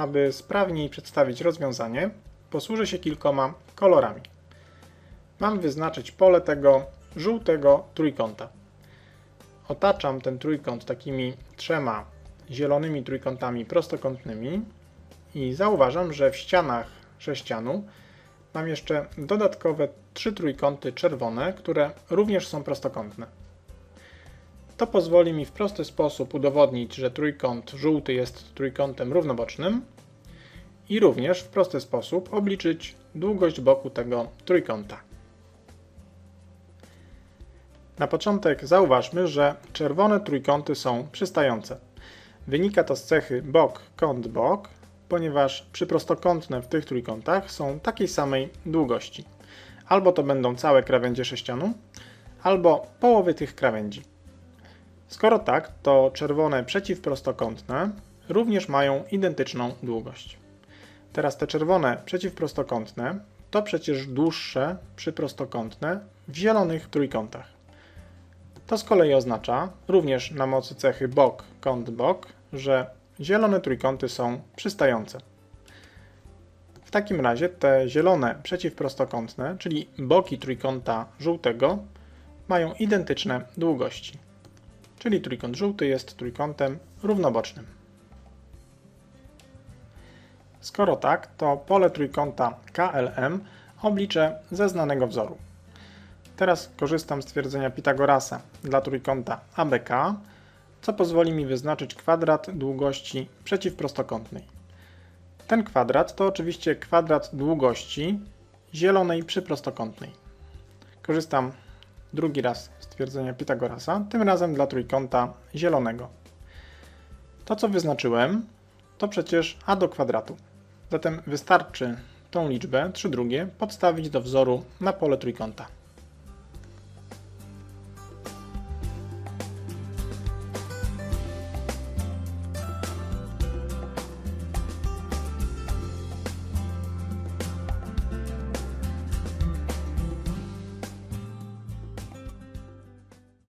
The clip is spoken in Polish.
aby sprawniej przedstawić rozwiązanie, posłużę się kilkoma kolorami. Mam wyznaczyć pole tego żółtego trójkąta. Otaczam ten trójkąt takimi trzema zielonymi trójkątami prostokątnymi i zauważam, że w ścianach sześcianu mam jeszcze dodatkowe trzy trójkąty czerwone, które również są prostokątne. To pozwoli mi w prosty sposób udowodnić, że trójkąt żółty jest trójkątem równobocznym i również w prosty sposób obliczyć długość boku tego trójkąta. Na początek zauważmy, że czerwone trójkąty są przystające. Wynika to z cechy bok, kąt, bok, ponieważ przyprostokątne w tych trójkątach są takiej samej długości. Albo to będą całe krawędzie sześcianu, albo połowy tych krawędzi. Skoro tak, to czerwone przeciwprostokątne również mają identyczną długość. Teraz te czerwone przeciwprostokątne to przecież dłuższe przyprostokątne w zielonych trójkątach. To z kolei oznacza, również na mocy cechy bok, kąt, bok, że zielone trójkąty są przystające. W takim razie te zielone przeciwprostokątne, czyli boki trójkąta żółtego, mają identyczne długości. Czyli trójkąt żółty jest trójkątem równobocznym. Skoro tak, to pole trójkąta KLM obliczę ze znanego wzoru. Teraz korzystam z twierdzenia Pitagorasa dla trójkąta ABK, co pozwoli mi wyznaczyć kwadrat długości przeciwprostokątnej. Ten kwadrat to oczywiście kwadrat długości zielonej przyprostokątnej. Korzystam drugi raz z twierdzenia Pitagorasa, tym razem dla trójkąta zielonego. To, co wyznaczyłem, to przecież a do kwadratu. Zatem wystarczy tą liczbę, 3 drugie, podstawić do wzoru na pole trójkąta.